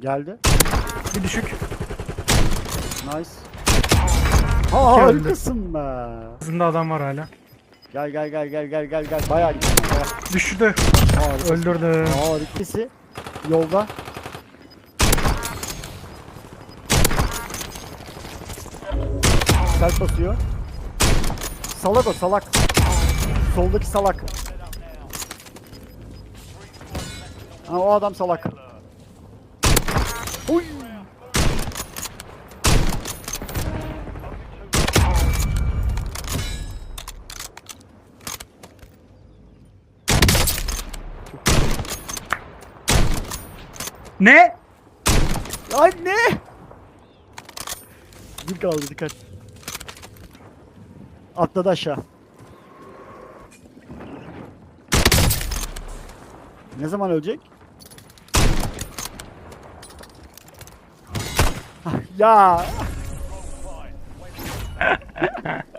Geldi. Bir düşük. Nice. Ha harikasın be. Hızında adam var hala. Gel gel gel gel gel gel gel. Bayağı gidiyor. Bayağı. Düştü. Harikasın. Öldürdü. Harikası. Yolda. Self basıyor. Salak o salak. Soldaki salak. Ha o adam salak. Uy. Ne? Ay ne? Bir kaldı dikkat. Atladı aşağı. Ne zaman ölecek? Ya.